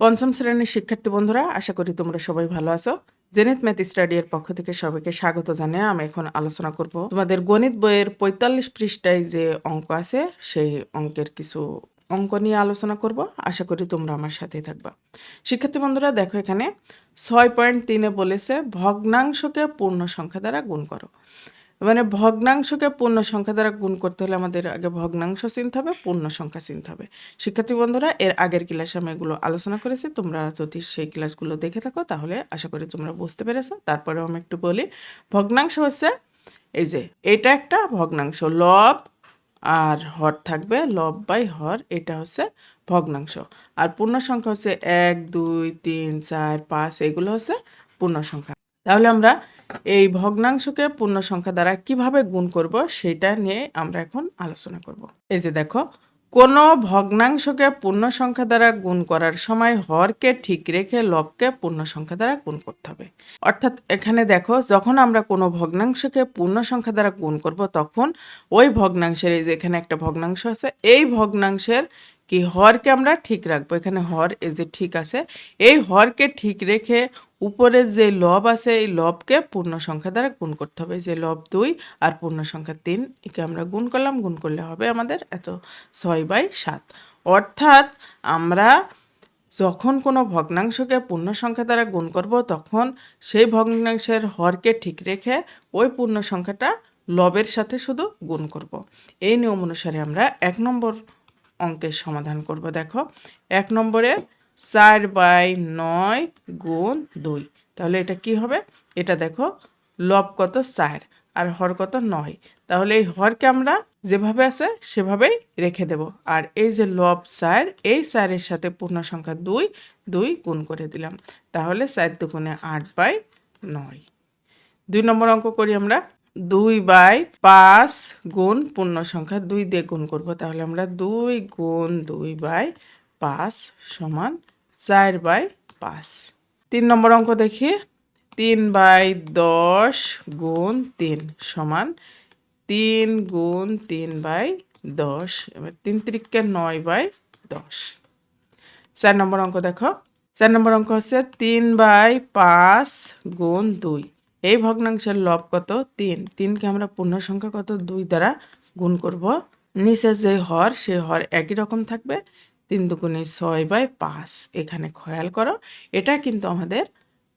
পঞ্চম শ্রেণির শিক্ষার্থী বন্ধুরা, আশা করি তোমরা সবাই ভালো আছো। জেনিত ম্যাথ স্টাডি এর পক্ষ থেকে সবাইকে স্বাগত জানিয়ে আমি এখন আলোচনা করব। তোমাদের গণিত বইয়ের পঁয়তাল্লিশ পৃষ্ঠায় যে অঙ্ক আছে, সেই অঙ্কের কিছু অঙ্ক নিয়ে আলোচনা করব। আশা করি তোমরা আমার সাথেই থাকবা। শিক্ষার্থী বন্ধুরা, দেখো এখানে, ছয় পয়েন্ট তিনে বলেছে, ভগ্নাংশকে পূর্ণ সংখ্যা দ্বারা গুণ করো। মানে ভগ্নাংশকে পূর্ণ সংখ্যা দ্বারা গুণ করতে হলে আমাদের আগে ভগ্নাংশ চিনতে হবে পূর্ণ সংখ্যা চিনতে হবে। শিক্ষার্থী বন্ধুরা, এর আগের ক্লাসে আমি এগুলো আলোচনা করেছি, তোমরা যদি সেই ক্লাসগুলো দেখে থাকো তাহলে আশা করি তোমরা বুঝতে পেরেছ। তারপরেও আমি একটু বলি, ভগ্নাংশ হচ্ছে এই যে, এটা একটা ভগ্নাংশ, লব আর হর থাকবে, লব বাই হর, এটা হচ্ছে ভগ্নাংশ। আর পূর্ণ সংখ্যা হচ্ছে এক, দুই, তিন, চার, পাঁচ, এগুলো হচ্ছে পূর্ণ সংখ্যা তাহলে আমরা এই ভগ্নাংশকে পূর্ণ সংখ্যা দ্বারা কীভাবে গুণ করব সেটা নিয়ে আমরা এখন আলোচনা করব। এই যে দেখো, কোনো ভগ্নাংশকে পূর্ণ সংখ্যা দ্বারা গুণ করার সময় হরকে ঠিক রেখে লবকে পূর্ণ সংখ্যা দ্বারা গুণ করতে হবে। অর্থাৎ এখানে দেখো, যখন আমরা কোনো ভগ্নাংশকে পূর্ণ সংখ্যা দ্বারা গুণ করব, তখন ওই ভগ্নাংশের এই যে এখানে একটা ভগ্নাংশ আছে, এই ভগ্নাংশের কি হরকে আমরা ঠিক রাখব? এখানে হর এই যে ঠিক আছে, এই হরকে ঠিক রেখে উপরে যে লব আছে, এই লবকে পূর্ণ সংখ্যা দ্বারা গুণ করতে হবে। যে লব দুই আর পূর্ণ সংখ্যা তিন, একে আমরা গুণ করলাম, গুণ করলে হবে আমাদের এত ছয় বাই সাত। অর্থাৎ আমরা যখন কোনো ভগ্নাংশকে পূর্ণ সংখ্যা দ্বারা গুণ করব, তখন সেই ভগ্নাংশের হরকে ঠিক রেখে ওই পূর্ণ সংখ্যাটা লবের সাথে শুধু গুণ করব। এই নিয়ম অনুসারে আমরা এক নম্বর অঙ্কের সমাধান করব। দেখো, এক নম্বরে চার বাই নয় গুণ দুই। তাহলে এটা কি হবে? এটা দেখো, লব কত চার আর হর কত নয়। তাহলে এই হরকে আমরা যেভাবে আছে সেভাবেই রেখে দেব। আর এই যে লব চার, এই চারের সাথে পূর্ণ সংখ্যা দুই দুই গুণ করে দিলাম। তাহলে চার দুগুণে আট বাই নয়। দুই নম্বর অঙ্ক করি আমরা। দুই বাই পাঁচ গুণ পূর্ণ সংখ্যা দুই দিয়ে গুণ করব। তাহলে আমরা দুই গুণ দুই বাই পাঁচ সমান চার বাই পাঁচ। তিন নম্বর অঙ্ক দেখি। তিন বাই দশ গুণ তিন সমান তিন গুণ তিন বাই দশ। এবার তিন তিরিককে নয় বাই দশ। চার নম্বর অঙ্ক দেখো। চার নম্বর অঙ্ক হচ্ছে তিন বাই পাঁচ গুণ দুই। এই ভগ্নাংশের লব কত? তিন। তিনকে আমরা পূর্ণ সংখ্যা কত? দুই দ্বারা গুণ করব। নিচে যে হর সেই হর একই রকম থাকবে। তিন দুগুণে ছয় বাই পাঁচ। এখানে খেয়াল করো, এটা কিন্তু আমাদের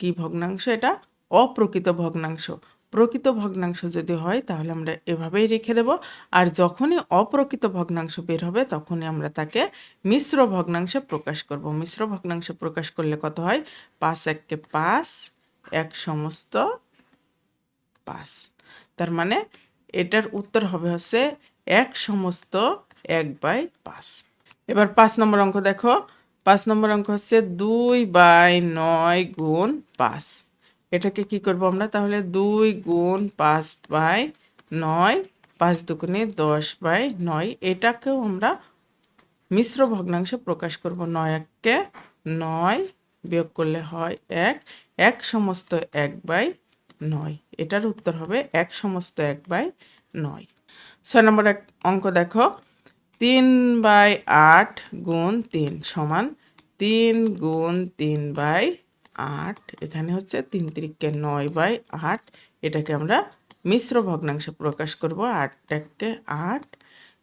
কি ভগ্নাংশ? এটা অপ্রকৃত ভগ্নাংশ। প্রকৃত ভগ্নাংশ যদি হয়, তাহলে আমরা এভাবেই রেখে দেব। আর যখনই অপ্রকৃত ভগ্নাংশ বের হবে, তখনই আমরা তাকে মিশ্র ভগ্নাংশে প্রকাশ করব। মিশ্র ভগ্নাংশে প্রকাশ করলে কত হয়? পাঁচ এককে পাঁচ, এক সমস্ত পাঁচ। তার মানে এটার উত্তর হবে হচ্ছে এক সমস্ত এক বাই পাঁচ। এবার পাঁচ নম্বর অঙ্ক দেখো। পাঁচ নম্বর অঙ্ক হচ্ছে দুই বাই নয় গুণ পাঁচ। এটাকে কি করব আমরা? তাহলে দুই গুণ পাঁচ বাই নয়, পাঁচ দুগুণে দশ বাই নয়। এটাকেও আমরা মিশ্র ভগ্নাংশে প্রকাশ করব। নয় এককে নয় বিয়োগ করলে হয় এক। এক সমস্ত এক বাই নয়। এটার উত্তর হবে এক সমস্ত এক বাই নয়। ছয় নম্বর এক অঙ্ক দেখো। তিন বাই আট গুণ তিন সমান তিন গুণ তিন বাই আট। এখানে হচ্ছে তিন তিরিককে নয় বাই আট। এটাকে আমরা মিশ্র ভগ্নাংশে প্রকাশ করব। আটটাকে আট,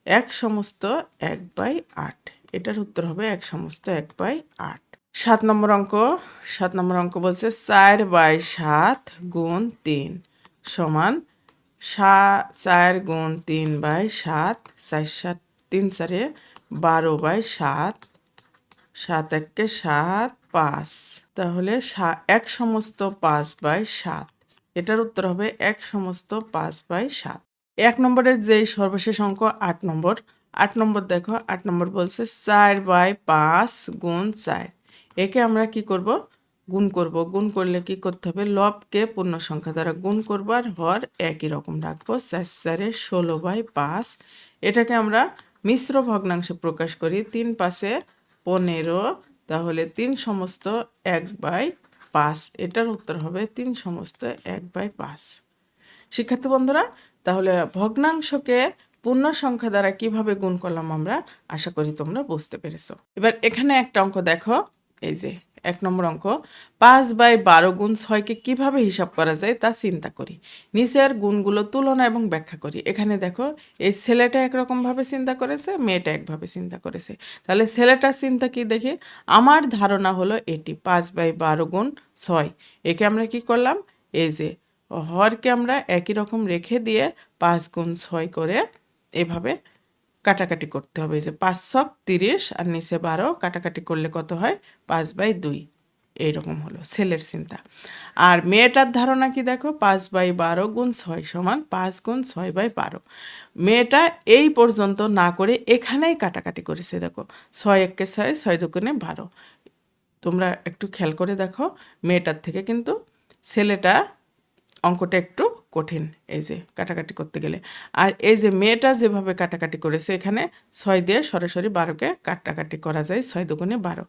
এক সমস্ত এক বাই আট। এটার উত্তর হবে এক সমস্ত এক বাই আট। সাত নম্বর অঙ্ক, সাত নম্বর অঙ্ক বলছে চার বাই সাত গুণ তিন সমান সা, চার গুণ তিন বাই সাত, চার সাত তিন চারে বারো বাই সাত সাত এককে সাত, পাঁচ। তাহলে এক সমস্ত পাঁচ বাই সাত। এটার উত্তর হবে এক সমস্ত পাঁচ বাই সাত। এক নম্বরের যেই সর্বশেষ অঙ্ক, আট নম্বর। আট নম্বর দেখো, আট নম্বর বলছে চার বাই পাঁচ গুণ চার। একে আমরা কি করব? গুণ করব। গুণ করলে কি করতে হবে? লবকে পূর্ণ সংখ্যা দ্বারা গুণ করবার হর একই রকম রাখব। চার চারে ষোলো বাই পাঁচ। এটাকে আমরা মিশ্র ভগ্নাংশে প্রকাশ করি, তিন পাশে পনেরো, তাহলে তিন সমস্ত এক বাই পাঁচ। এটার উত্তর হবে তিন সমস্ত এক বাই পাঁচ। শিক্ষার্থী বন্ধুরা, তাহলে ভগ্নাংশকে পূর্ণ সংখ্যা দ্বারা কীভাবে গুণ করলাম আমরা? আশা করি তোমরা বুঝতে পেরেছ। এবার এখানে একটা অঙ্ক দেখো, এই যে এক নম্বর অঙ্ক, পাঁচ বাই বারো গুণ ছয়কে কীভাবে হিসাব করা যায় তা চিন্তা করি। নিচের গুণগুলো তুলনা এবং ব্যাখ্যা করি। এখানে দেখো, এই ছেলেটা একরকমভাবে চিন্তা করেছে, মেয়েটা একভাবে চিন্তা করেছে। তাহলে ছেলেটার চিন্তা কি দেখি? আমার ধারণা হলো এটি, পাঁচ বাই বারো গুণ ছয়। একে আমরা কি করলাম? এই যে হরকে আমরা একই রকম রেখে দিয়ে পাঁচ গুণ ছয় করে এভাবে কাটাকাটি করতে হবে। যে পাঁচ ছক তিরিশ আর নিচে বারো, কাটাকাটি করলে কত হয়? পাঁচ বাই দুই। এইরকম হলো ছেলের চিন্তা। আর মেয়েটার ধারণা কি দেখো? পাঁচ বাই বারো গুণ ছয় সমান পাঁচ গুণ ছয় বাই বারো। মেয়েটা এই পর্যন্ত না করে এখানেই কাটাকাটি করেছে দেখো। ছয় একে ছয় ছয় দুগুণে বারো। তোমরা একটু খেয়াল করে দেখো, মেয়েটার থেকে কিন্তু ছেলেটা অঙ্কটা একটু কঠিন এই যে কাটাকাটি করতে গেলে। আর এই যে মেয়েটা যেভাবে কাটাকাটি করেছে, এখানে ছয় দিয়ে সরাসরি বারোকে কাটাকাটি করা যায়, ছয় দুগুণে বারো।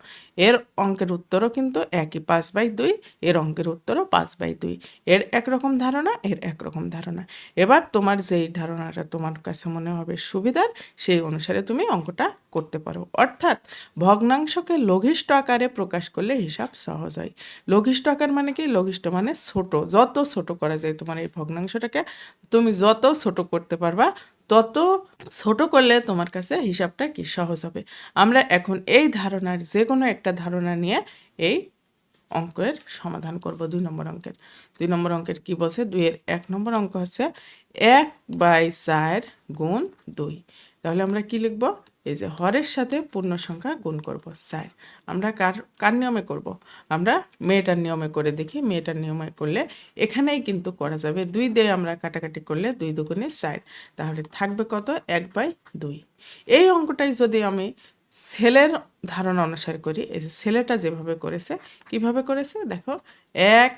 এর অঙ্কের উত্তরও কিন্তু একই, পাঁচ বাই দুই। এর অঙ্কের উত্তরও পাঁচ বাই দুই। এর একরকম ধারণা, এর একরকম ধারণা। এবার তোমার যেই ধারণাটা তোমার কাছে মনে হবে সুবিধার, সেই অনুসারে তুমি অঙ্কটা করতে পারো। অর্থাৎ ভগ্নাংশকে লঘিষ্ঠ আকারে প্রকাশ করলে হিসাব সহজ হয়। লঘিষ্ঠ আকার মানে কি? লঘিষ্ঠ মানে ছোট। যত ছোট করা যায় তোমার এই ভগ্নাংশটাকে তুমি যত ছোট করতে পারবা, তত ছোট করলে তোমার কাছে হিসাবটা কি সহজ হবে? আমরা এখন এই ধারণার যে কোনো একটা ধারণা নিয়ে এই অঙ্কের সমাধান করব দুই নম্বর অঙ্কের। দুই নম্বর অঙ্কের কি বলছে? দুইয়ের এক নম্বর অঙ্ক হচ্ছে এক বাই চার গুণ দুই। তাহলে আমরা কি লিখব? এই যে হরের সাথে পূর্ণ সংখ্যা গুণ করব, চার। আমরা কার কার নিয়মে করব? আমরা মেয়েটার নিয়মে করে দেখি, মেয়েটার নিয়মে করলে এখানেই কিন্তু করা যাবে। দুই দিয়ে আমরা কাটাকাটি করলে দুই দুগুণে চার। তাহলে থাকবে কত? এক বাই দুই। এই অঙ্কটাই যদি আমি ছেলের ধারণা অনুসারে করি, এই যে ছেলেটা যেভাবে করেছে, কীভাবে করেছে? দেখো, এক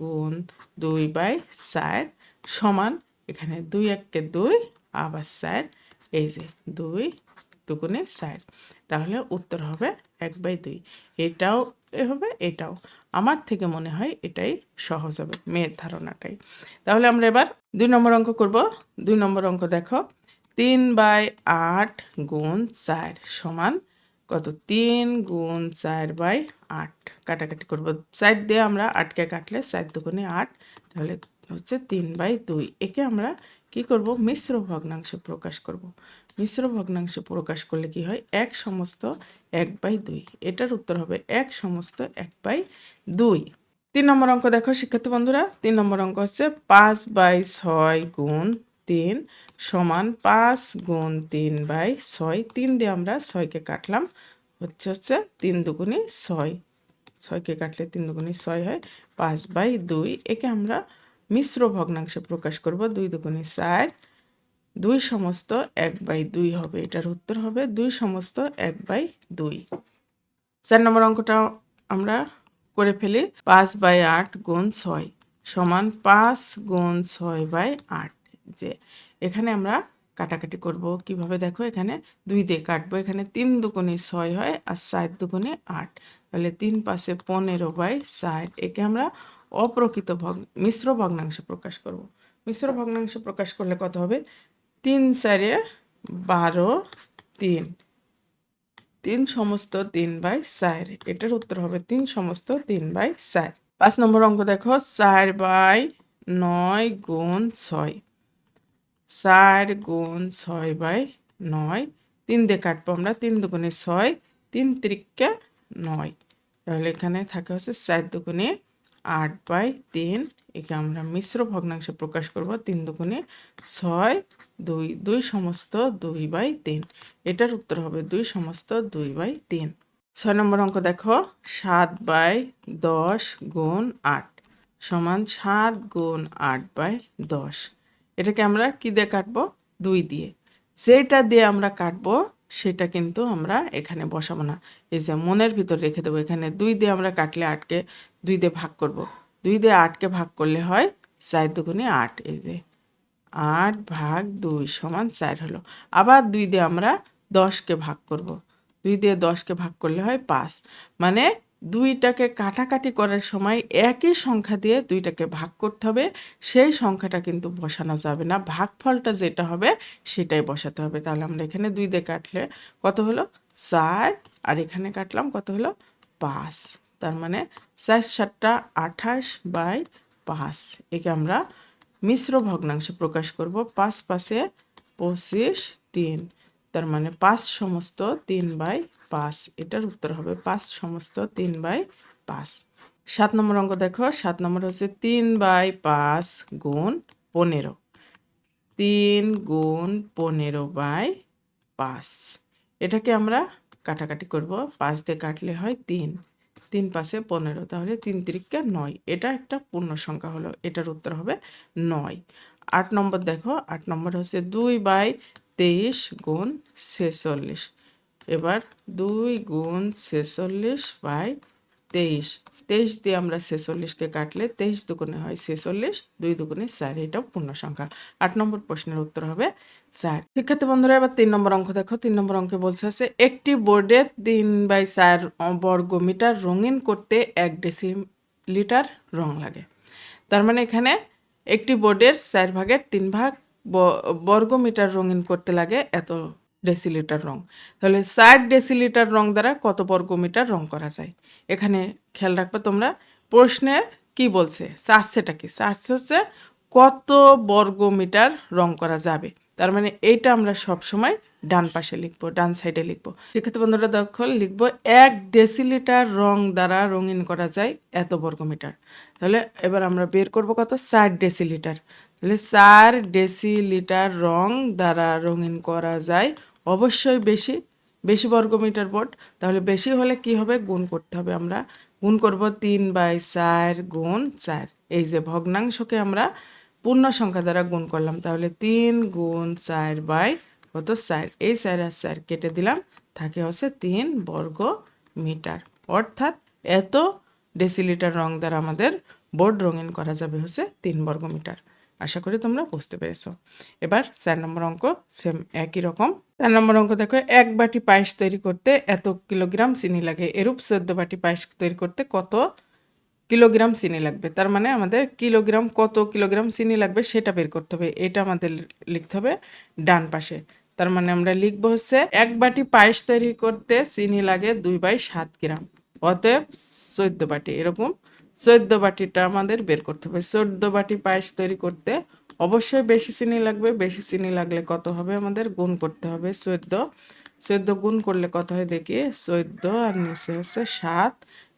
গুণ দুই বাই চার সমান এখানে দুই এককে দুই আবার চার এই যে দুই দুগুণে চার। তাহলে উত্তর হবে এক বাই দুই। এটাও এ হবে, এটাও। আমার থেকে মনে হয় এটাই সহজ হবে মেয়ের ধারণাটাই। তাহলে আমরা এবার দুই নম্বর অঙ্ক করব। দুই নম্বর অঙ্ক দেখো, তিন বাই আট গুণ চার সমান কত? তিন গুণ চার বাই আট। কাটাকাটি করব। চার দিয়ে আমরা আটকে কাটলে চার দুগুণে আট, তাহলে হচ্ছে তিন বাই দুই। একে আমরা কি করব? মিশ্র ভগ্নাংশে প্রকাশ করব। মিশ্র ভগ্নাংশে প্রকাশ করলে কি হয়? এক সমস্ত এক বাই দুই। এটার উত্তর হবে এক সমস্ত এক বাই দুই। তিন নম্বর অঙ্ক দেখো শিক্ষার্থী বন্ধুরা। তিন নম্বর অঙ্ক হচ্ছে পাঁচ বাই ছয় গুণ তিন সমান পাঁচ গুণ তিন বাই ছয়। তিন দিয়ে আমরা ছয়কে কাটলাম। হচ্ছে হচ্ছে তিন দুগুণে ছয়। ছয়কে কাটলে তিন দুগুণে ছয় হয় পাঁচ বাই দুই। একে আমরা মিশ্র ভগ্নাংশে প্রকাশ করব দুই দুগুণে চার। দুই সমস্ত এক বাই দুই হবে, এটার উত্তর হবে দুই সমস্ত এক বাই দুই। চার নম্বর অঙ্কটা আমরা করে ফেলি, পাঁচ বাই আট গুণ ছয় সমান পাঁচ গুণ ছয় বাই আট। যে এখানে আমরা কাটাকাটি করব, কীভাবে দেখো এখানে দুই দিয়ে কাটবো, এখানে তিন দুগুণে ছয় হয় আর চার দুগুণে আট। তাহলে তিন পাশে পনেরো বাই চার, একে আমরা অপ্রকৃত ভগ্ন, মিশ্র ভগ্নাংশে প্রকাশ করব। মিশ্র ভগ্নাংশে প্রকাশ করলে কত হবে? তিন চারে বারো তিন। তিন সমস্ত তিন বাই চার। এটার উত্তর হবে তিন সমস্ত তিন বাই চার। পাঁচ নম্বর অঙ্ক দেখো, চার বাই নয় গুণ ছয়। চার গুণ ছয় বাই নয়। তিন দিয়ে কাটবো আমরা, তিন দুগুণে ছয়, তিন তিরিককে নয়। তাহলে এখানে থাকে হচ্ছে চার দুগুণে আট বাই তিন। একে আমরা মিশ্র ভগ্নাংশে প্রকাশ করব তিন দুগুণে ছয় দুই দুই সমস্ত দুই বাই তিন। এটার উত্তর হবে দুই সমস্ত দুই বাই তিন। ছয় নম্বর অঙ্ক দেখো, সাত বাই দশ গুণ আট সমান সাত গুণ আট বাই দশ। এটাকে আমরা কি দিয়ে কাটবো? দুই দিয়ে। যেটা দিয়ে আমরা কাটবো সেটা কিন্তু আমরা এখানে বসাবো না এই যে মনের ভিতর রেখে দেবো, এখানে দুই দিয়ে আমরা কাটলে আটকে দুই দিয়ে ভাগ করব। দুই দিয়ে আটকে ভাগ করলে হয় চার দুগুণে আট, এই যে আট ভাগ দুই সমান চার হলো আবার দুই দিয়ে আমরা দশকে ভাগ করব। দুই দিয়ে দশকে ভাগ করলে হয় পাঁচ মানে দুইটাকে কাটাকাটি করার সময় একই সংখ্যা দিয়ে দুইটাকে ভাগ করতে হবে। সেই সংখ্যাটা কিন্তু বসানো যাবে না। ভাগফলটা যেটা হবে সেটাই বসাতে হবে। তাহলে আমরা এখানে দুই দিয়ে কাটলে কত হলো? চার। আর এখানে কাটলাম কত হলো? পাঁচ। তার মানে চার সাতটা আঠাশ বাই পাঁচ। একে আমরা মিশ্র ভগ্নাংশে প্রকাশ করব। পাঁচ পাশে পঁচিশ তিন। তার মানে পাঁচ সমস্ত তিন বাই পাঁচ। এটার উত্তর হবে পাঁচ সমস্ত তিন বাই পাঁচ। সাত নম্বর অঙ্ক দেখো, সাত নম্বর হচ্ছে তিন বাই পাঁচ গুণ পনেরো। তিন গুণ পনেরো বাই পাঁচ। এটাকে আমরা কাটাকাটি করব। পাঁচ দিয়ে কাটলে হয় তিন। তিন পাশে পনেরো, তাহলে তিন তিরিকা নয়। এটা একটা পূর্ণ সংখ্যা হলো। এটার উত্তর হবে নয়। আট নম্বর দেখো, আট নম্বর হচ্ছে দুই বাই তেইশ গুণ ছেচল্লিশ। এবার দুই গুণ ছেচল্লিশ বাই তেইশ। তেইশ দিয়ে আমরা ছেচল্লিশকে কাটলে তেইশ দুগুণে হয় ছেচল্লিশ, দুই দুগুণে চার, এটাও পূর্ণ সংখ্যা আট নম্বর প্রশ্নের উত্তর হবে চার। শিক্ষার্থী বন্ধুরা, এবার তিন নম্বর অঙ্ক দেখো। তিন নম্বর অঙ্কে বলছে আছে, একটি বোর্ডে তিন বাই চার বর্গ মিটার রঙিন করতে এক ডেসি লিটার রং লাগে। তার মানে এখানে একটি বোর্ডের চার ভাগের তিন ভাগ ব- বর্গ মিটার রঙিন করতে লাগে এত ডেসিলিটার রং। তাহলে ষাট ডেসিলিটার রং দ্বারা কত বর্গ মিটার রং করা যায়? এখানে খেয়াল রাখবে তোমরা, প্রশ্নে কি বলছে? চাচ্ছেটা কি? চাচ্ছে হচ্ছে কত বর্গ মিটার রং করা যাবে। তার মানে এইটা আমরা সব সময় ডান পাশে লিখব, ডান সাইডে লিখব। সেক্ষেত্রে বন্ধুরা দেখো, লিখব এক ডেসিলিটার রং দ্বারা রঙিন করা যায় এত বর্গ মিটার তাহলে এবার আমরা বের করব কত? ষাট ডেসিলিটার। চার ডেসিলিটার রং দ্বারা রঙিন করা যায়। অবশ্যই বেশি বেশি বর্গমিটার বোর্ড তাহলে বেশি হলে কি হবে? গুণ করতে হবে আমরা। গুণ করব তিন বাই চার গুণ চার। এই যে ভগ্নাংশকে আমরা পূর্ণ সংখ্যা দ্বারা গুণ করলাম। তাহলে তিন গুণ চার বাই কত চার? এই চার আর চার কেটে দিলাম। থাকে হচ্ছে তিন বর্গ মিটার অর্থাৎ এত ডেসিলিটার রং দ্বারা আমাদের বোর্ড রঙিন করা যাবে হচ্ছে তিন বর্গ মিটার আশা করি তোমরা বুঝতে পেরেছ। এবার চার নম্বর অঙ্ক সেম একই রকম। চার নম্বর অঙ্ক দেখো, এক বাটি পায়েস তৈরি করতে এত কিলোগ্রাম চিনি লাগে। এরূপ চোদ্দ বাটি পায়েস তৈরি করতে কত কিলোগ্রাম চিনি লাগবে? তার মানে আমাদের কিলোগ্রাম, কত কিলোগ্রাম চিনি লাগবে সেটা বের করতে হবে। এটা আমাদের লিখতে হবে ডান পাশে। তার মানে আমরা লিখব হচ্ছে, এক বাটি পায়েস তৈরি করতে চিনি লাগে দুই বাই সাত গ্রাম। অতএব চোদ্দ বাটি, এরকম চোদ্দ বাটিটা আমাদের বের করতে হবে। চোদ্দ বাটি পায়েস তৈরি করতে অবশ্যই বেশি চিনি লাগবে। বেশি চিনি লাগলে কত হবে আমাদের? গুণ করতে হবে চোদ্দ। চোদ্দ গুণ করলে কত হয় দেখি? চোদ্দ আর নিচে হচ্ছে সাত।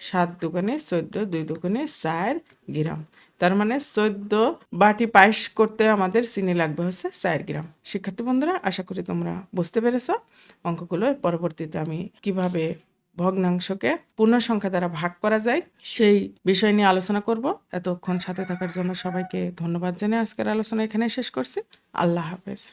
সাত দুগুণে চোদ্দ, দুই দুগুণে চার গ্রাম। তার মানে চোদ্দ বাটি পায়েস করতে আমাদের চিনি লাগবে হচ্ছে চার গ্রাম। শিক্ষার্থী বন্ধুরা, আশা করি তোমরা বুঝতে পেরেছ। অঙ্কগুলো পরবর্তীতে আমি কীভাবে ভগ্নাংশকে পূর্ণ সংখ্যা দ্বারা ভাগ করা যায়। সেই বিষয় নিয়ে আলোচনা করব। এতক্ষণ সাথে থাকার জন্য সবাইকে ধন্যবাদ জানিয়ে আজকের আলোচনা এখানে শেষ করছি। আল্লাহ হাফেজ।